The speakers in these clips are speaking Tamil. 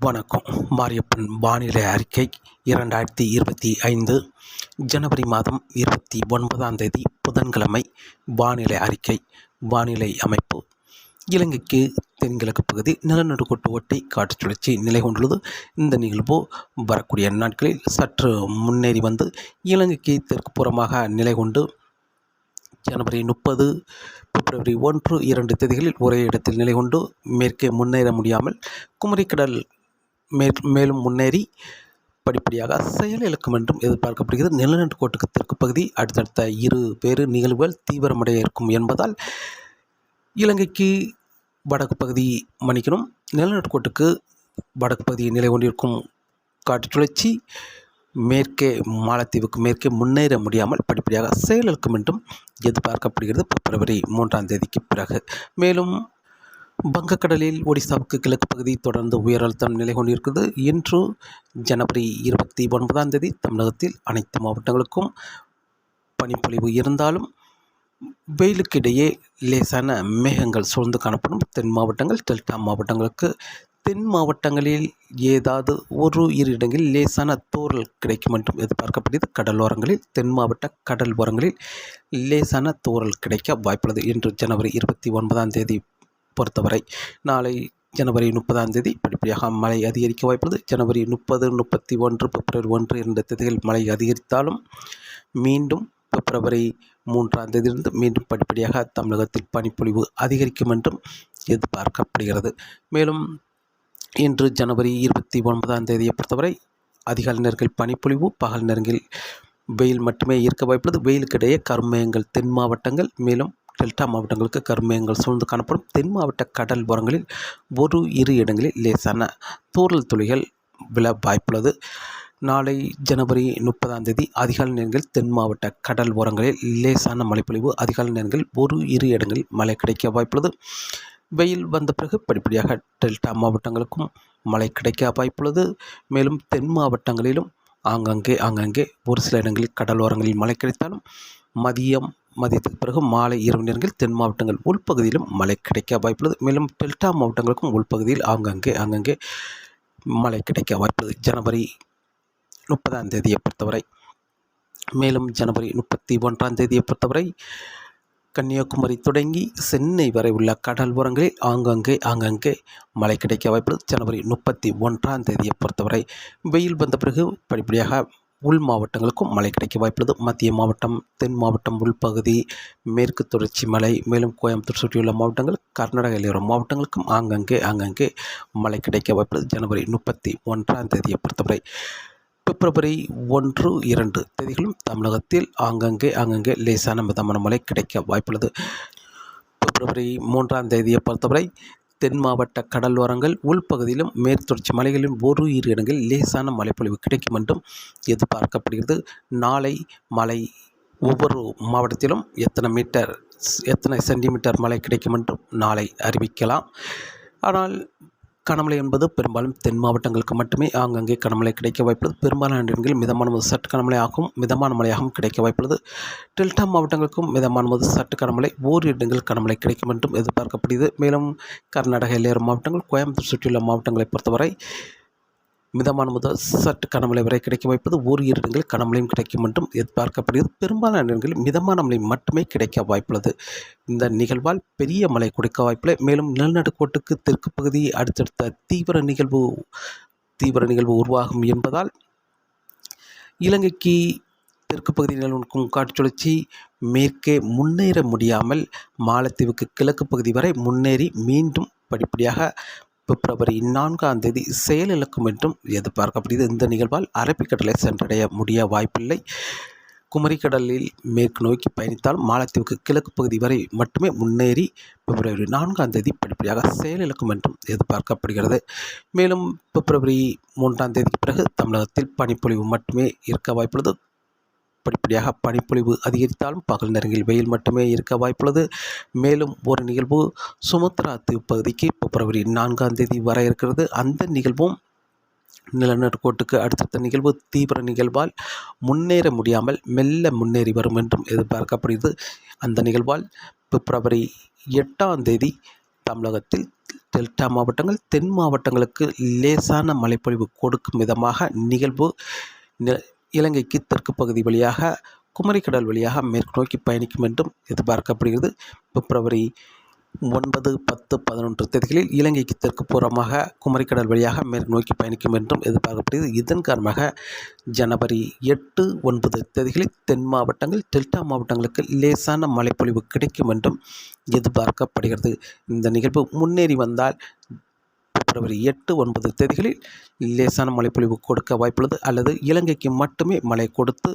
வணக்கம். மாரியப்பன் வானிலை அறிக்கை இரண்டாயிரத்தி இருபத்தி ஐந்து ஜனவரி மாதம் இருபத்தி ஒன்பதாம் தேதி புதன்கிழமை வானிலை அறிக்கை வானிலை அமைப்பு. இலங்கைக்கு தென்கிழக்கு பகுதி நிலநடுக்கோட்டு ஒட்டி காற்று சுழற்சி நிலை கொண்டுள்ளது. இந்த நிகழ்வு வரக்கூடிய நாட்களில் சற்று முன்னேறி வந்து இலங்கைக்கு தெற்கு புறமாக நிலை கொண்டு ஜனவரி முப்பது பிப்ரவரி ஒன்று இரண்டு தேதிகளில் ஒரே இடத்தில் நிலை கொண்டு மேற்கே முன்னேற முடியாமல் குமரிக்கடல் மேலும் முன்னேறி படிப்படியாக செயலிழக்கும் என்றும் எதிர்பார்க்கப்படுகிறது. நிலநடுக்கோட்டுக்கு தெற்கு பகுதி அடுத்தடுத்த இரு வேறு நிகழ்வுகள் தீவிரமடைய இருக்கும் என்பதால் இலங்கைக்கு வடக்கு பகுதி மன்னிக்கணும். நிலநடுக்கோட்டுக்கு வடக்கு பகுதி நிலை கொண்டிருக்கும் காற்று சுழற்சி மேற்கே மாலத்தீவுக்கு மேற்கே முன்னேற முடியாமல் படிப்படியாக செயலிழக்கும் என்றும் எதிர்பார்க்கப்படுகிறது. பிப்ரவரி மூன்றாம் தேதிக்கு பிறகு. மேலும் வங்கக்கடலில் ஒடிசாவுக்கு கிழக்கு பகுதி தொடர்ந்து உயர் அழுத்தம் நிலை கொண்டிருக்கிறது. இன்று ஜனவரி இருபத்தி ஒன்பதாம் தேதி தமிழகத்தில் அனைத்து மாவட்டங்களுக்கும் பனிப்பொழிவு இருந்தாலும் வெயிலுக்கிடையே லேசான மேகங்கள் சூழ்ந்து காணப்படும். தென் மாவட்டங்கள் டெல்டா மாவட்டங்களுக்கு தென் மாவட்டங்களில் ஏதாவது ஒரு இரு இடங்களில் லேசான தூறல் கிடைக்கும் என்றும் எதிர்பார்க்கப்படுகிறது. கடலோரங்களில் தென் மாவட்ட கடல் ஓரங்களில் லேசான தூறல் கிடைக்க வாய்ப்புள்ளது. இன்று ஜனவரி இருபத்தி ஒன்பதாம் தேதி பொறுத்தவரை நாளை ஜனவரி முப்பதாம் தேதி படிப்படியாக மழை அதிகரிக்க வாய்ப்புள்ளது. ஜனவரி முப்பது முப்பத்தி ஒன்று பிப்ரவரி ஒன்று இரண்டு தேதிகள் மழை அதிகரித்தாலும் மீண்டும் பிப்ரவரி மூன்றாம் தேதியிலிருந்து மீண்டும் படிப்படியாக தமிழகத்தில் பனிப்பொழிவு அதிகரிக்கும் என்றும் எதிர்பார்க்கப்படுகிறது. மேலும் இன்று ஜனவரி இருபத்தி ஒன்பதாம் தேதியை பொறுத்தவரை அதிகாலை நேரங்களில் பனிப்பொழிவு பகல் நேரங்களில் வெயில் மட்டுமே இருக்க வாய்ப்புள்ளது. வெயிலுக்கிடையே கருமயங்கள் தென் மாவட்டங்கள் மேலும் டெல்டா மாவட்டங்களுக்கு கருமேகங்கள் சூழ்ந்து காணப்படும். தென் மாவட்ட கடல் ஓரங்களில் ஒரு இரு இடங்களில் லேசான தூறல் துளிகள் விழ வாய்ப்புள்ளது. நாளை ஜனவரி முப்பதாம் தேதி அதிகாலை நேரங்களில் தென் மாவட்ட கடல் ஓரங்களில் லேசான மழைப்பொழிவு. அதிகாலை நேரங்களில் ஒரு இரு இடங்களில் மழை கிடைக்க வாய்ப்புள்ளது. வெயில் வந்த பிறகு படிப்படியாக டெல்டா மாவட்டங்களுக்கும் மழை கிடைக்க வாய்ப்புள்ளது. மேலும் தென் மாவட்டங்களிலும் ஆங்கங்கே ஆங்கங்கே ஒரு சில இடங்களில் கடலோரங்களில் மழை கிடைத்தாலும் மதியம் மதியத்துக்கு பிறகு மாலை இரவு நேரங்களில் தென் மாவட்டங்கள் உள்பகுதியிலும் மழை கிடைக்க வாய்ப்புள்ளது. மேலும் டெல்டா மாவட்டங்களுக்கும் உள்பகுதியில் ஆங்கங்கே ஆங்கங்கே மழை கிடைக்க வாய்ப்புள்ளது. ஜனவரி முப்பதாம் தேதியை பொறுத்தவரை மேலும் ஜனவரி முப்பத்தி ஒன்றாம் தேதியை பொறுத்தவரை கன்னியாகுமரி தொடங்கி சென்னை வரை உள்ள கடல் ஓரங்களில் ஆங்காங்கே ஆங்காங்கே மழை கிடைக்க வாய்ப்புள்ளது ஜனவரி முப்பத்தி ஒன்றாம் தேதியை பொறுத்தவரை வெயில் வந்த பிறகு படிப்படியாக உள் மாவட்டங்களுக்கும் மழை கிடைக்க வாய்ப்புள்ளது மத்திய மாவட்டம் தென் மாவட்டம் உள்பகுதி மேற்கு தொடர்ச்சி மலை மேலும் கோயம்புத்தூர் சுற்றியுள்ள மாவட்டங்கள் கர்நாடக எல்லையோர மாவட்டங்களுக்கும் ஆங்கங்கே ஆங்கங்கே மழை கிடைக்க வாய்ப்புள்ளது ஜனவரி முப்பத்தி ஒன்றாம் தேதியை பொறுத்தவரை பிப்ரவரி ஒன்று இரண்டு தேதிகளும் தமிழகத்தில் ஆங்கங்கே ஆங்கங்கே லேசான மிதமான மழை கிடைக்க வாய்ப்புள்ளது. பிப்ரவரி மூன்றாம் தேதியை பொறுத்தவரை தென் மாவட்ட கடலோரங்கள் உள்பகுதியிலும் மேற்தொடர்ச்சி மலைகளிலும் ஒரு இரு இடங்களில் லேசான மழைப்பொழிவு கிடைக்கும் என்றும் எதிர்பார்க்கப்படுகிறது. நாளை மழை ஒவ்வொரு மாவட்டத்திலும் எத்தனை மீட்டர் எத்தனை சென்டிமீட்டர் மழை கிடைக்கும் என்றும் நாளை அறிவிக்கலாம். ஆனால் கனமழை என்பது பெரும்பாலும் தென் மாவட்டங்களுக்கு மட்டுமே ஆங்கங்கே கனமழை கிடைக்க வாய்ப்புள்ளது. பெரும்பாலான இடங்களில் மிதமான முதல் சற்று கனமழை ஆகும் மிதமான மழையாகவும் கிடைக்க வாய்ப்புள்ளது. டெல்டா மாவட்டங்களுக்கும் மிதமான முதல் சற்று கனமழை ஓரிரு இடங்கள் கனமழை கிடைக்கும் என்றும் எதிர்பார்க்கப்படுகிறது. மேலும் கர்நாடக எல்லையோர மாவட்டங்கள் கோயம்புத்தூர் சுற்றியுள்ள மாவட்டங்களை பொறுத்தவரை மிதமான முதல் சற்று கனமழை வரை கிடைக்க வாய்ப்பது ஒரு இடங்களில் கனமழையும் கிடைக்கும் என்றும் எதிர்பார்க்கப்படுகிறது. பெரும்பாலான இடங்களில் மிதமான மழை மட்டுமே கிடைக்க வாய்ப்புள்ளது. இந்த நிகழ்வால் பெரிய மழை கொடுக்க வாய்ப்பில்லை. மேலும் நிலநடுக்கோட்டுக்கு தெற்கு பகுதி அடுத்தடுத்த தீவிர நிகழ்வு தீவிர நிகழ்வு உருவாகும் என்பதால் இலங்கைக்கு தெற்கு பகுதியில் நிலவும் காற்று சுழற்சி மேற்கே முன்னேற முடியாமல் மாலத்தீவுக்கு கிழக்கு பகுதி வரை முன்னேறி மீண்டும் படிப்படியாக பிப்ரவரி நான்காம் தேதி செயலிழக்கும் என்றும் எதிர்பார்க்கப்படுகிறது. இந்த நிகழ்வால் அரபிக்கடலை சென்றடைய முடிய வாய்ப்பில்லை. குமரிக்கடலில் மேற்கு நோக்கி பயணித்தால் மாலத்தீவுக்கு கிழக்கு பகுதி வரை மட்டுமே முன்னேறி பிப்ரவரி நான்காம் தேதி படிப்படியாக செயலிழக்கும் என்றும் எதிர்பார்க்கப்படுகிறது. மேலும் பிப்ரவரி மூன்றாம் தேதிக்கு பிறகு தமிழகத்தில் பனிப்பொழிவு மட்டுமே இருக்க வாய்ப்புள்ளது. படிப்படியாக பனிப்பொழிவு அதிகரித்தாலும் பகல் நேரங்களில் வெயில் மட்டுமே இருக்க வாய்ப்புள்ளது. மேலும் ஒரு நிகழ்வு சுமத்ரா தீவு பகுதிக்கு பிப்ரவரி நான்காம் தேதி வர இருக்கிறது. அந்த நிகழ்வும் நிலநடுக்கோட்டுக்கு அடுத்தடுத்த நிகழ்வு தீவிர நிகழ்வால் முன்னேற முடியாமல் மெல்ல முன்னேறி வரும் என்றும் எதிர்பார்க்கப்படுகிறது. அந்த நிகழ்வால் பிப்ரவரி எட்டாம் தேதி தமிழகத்தில் டெல்டா மாவட்டங்கள் தென் மாவட்டங்களுக்கு லேசான மழைப்பொழிவு கொடுக்கும் விதமாக நிகழ்வு இலங்கைக்கு தெற்கு பகுதி வழியாக குமரிக்கடல் வழியாக மேற்கு நோக்கி பயணிக்கும் என்றும் எதிர்பார்க்கப்படுகிறது. பிப்ரவரி ஒன்பது பத்து பதினொன்று தேதிகளில் இலங்கைக்கு தெற்கு பூர்வமாக குமரிக்கடல் வழியாக மேற்கு நோக்கி பயணிக்கும் என்றும் எதிர்பார்க்கப்படுகிறது. இதன் காரணமாக ஜனவரி எட்டு ஒன்பது தேதிகளில் தென் மாவட்டங்கள் டெல்டா மாவட்டங்களுக்கு லேசான மழைப்பொழிவு கிடைக்கும் என்றும் எதிர்பார்க்கப்படுகிறது. இந்த நிகழ்வு முன்னேறி வந்தால் பிப்ரவரி எட்டு ஒன்பது தேதிகளில் லேசான மழைப்பொழிவு கொடுக்க வாய்ப்புள்ளது. அல்லது இலங்கைக்கு மட்டுமே மழை கொடுத்து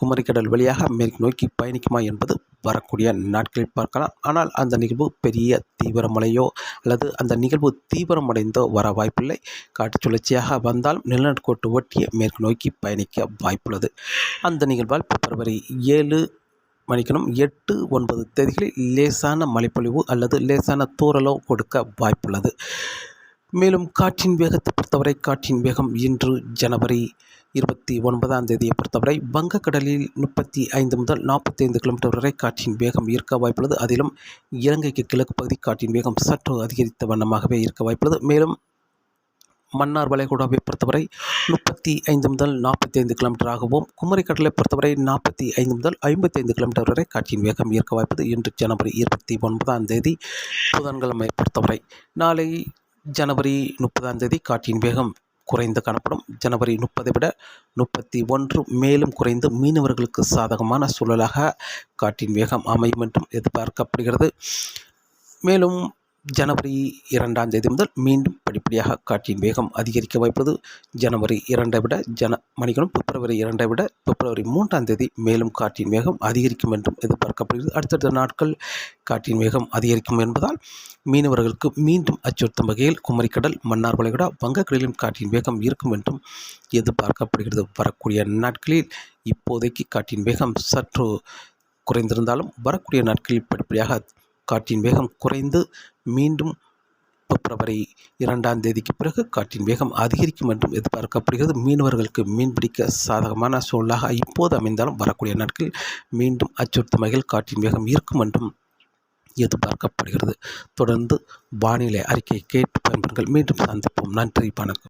குமரிக்கடல் வழியாக மேற்கு நோக்கி பயணிக்குமா என்பது வரக்கூடிய நாட்களில் பார்க்கலாம். ஆனால் அந்த நிகழ்வு பெரிய தீவிரமடையோ அல்லது அந்த நிகழ்வு தீவிரமடைந்தோ வர வாய்ப்பில்லை. காற்று சுழற்சியாக வந்தாலும் நிலநடுக்கோட்டு ஒட்டிய மேற்கு நோக்கி பயணிக்க வாய்ப்புள்ளது. அந்த நிகழ்வால் பிப்ரவரி ஏழு மணிக்கணும் எட்டு ஒன்பது தேதிகளில் லேசான மழைப்பொழிவு அல்லது லேசான தூரலோ கொடுக்க வாய்ப்புள்ளது. மேலும் காற்றின் வேகத்தை பொறுத்தவரை காற்றின் வேகம் இன்று ஜனவரி இருபத்தி ஒன்பதாம் தேதியை பொறுத்தவரை வங்கக்கடலில் முப்பத்தி ஐந்து முதல் நாற்பத்தி ஐந்து கிலோமீட்டர் வரை காற்றின் வேகம் இருக்க வாய்ப்புள்ளது. அதிலும் இலங்கைக்கு கிழக்கு பகுதி காற்றின் வேகம் சற்று அதிகரித்த வண்ணமாகவே இருக்க வாய்ப்புள்ளது. மேலும் மன்னார் வளைகுடாவை பொறுத்தவரை முப்பத்தி ஐந்து முதல் நாற்பத்தி ஐந்து கிலோமீட்டராகவும் குமரிக்கடலை பொறுத்தவரை நாற்பத்தி ஐந்து முதல் ஐம்பத்தி ஐந்து கிலோமீட்டர் வரை காற்றின் வேகம் இருக்க வாய்ப்பது இன்று ஜனவரி இருபத்தி ஒன்பதாம் தேதி புதன்கிழமை பொறுத்தவரை நாளை ஜனவரி முப்பதாம் தேதி காற்றின் வேகம் குறைந்து காணப்படும். ஜனவரி முப்பதை விட முப்பத்தி ஒன்று மேலும் குறைந்து மீனவர்களுக்கு சாதகமான சூழலாக காற்றின் வேகம் அமையும் என்றும் எதிர்பார்க்கப்படுகிறது. மேலும் ஜனவரி இரண்டாம் தேதி முதல் மீண்டும் படிப்படியாக காற்றின் வேகம் அதிகரிக்க வாய்ப்பது. ஜனவரி இரண்டை விட ஜன மணிக்கணும் பிப்ரவரி இரண்டை விட பிப்ரவரி மூன்றாம் தேதி மேலும் காற்றின் வேகம் அதிகரிக்கும் என்றும் எதிர்பார்க்கப்படுகிறது. அடுத்தடுத்த நாட்கள் காற்றின் வேகம் அதிகரிக்கும் என்பதால் மீனவர்களுக்கு மீண்டும் அச்சுறுத்தும் வகையில் குமரிக்கடல் மன்னார் வளைகுடா வங்கக்கடலிலும் காற்றின் வேகம் இருக்கும் என்றும் எதிர்பார்க்கப்படுகிறது. வரக்கூடிய நாட்களில் இப்போதைக்கு காற்றின் வேகம் சற்று குறைந்திருந்தாலும் வரக்கூடிய நாட்களில் படிப்படியாக காற்றின் வேகம் குறைந்து மீண்டும் பிப்ரவரி இரண்டாம் தேதிக்கு பிறகு காற்றின் வேகம் அதிகரிக்கும் என்றும் எதிர்பார்க்கப்படுகிறது. மீனவர்களுக்கு மீன்பிடிக்க சாதகமான சூழலாக இப்போது அமைந்தாலும் வரக்கூடிய நாட்களில் மீண்டும் அச்சுறுத்தும் வகையில் காற்றின் வேகம் இருக்கும் என்றும் எதிர்பார்க்கப்படுகிறது. தொடர்ந்து வானிலை அறிக்கை கேட்டு பயன்பெறுங்கள். மீண்டும் சந்திப்போம். நன்றி. வணக்கம்.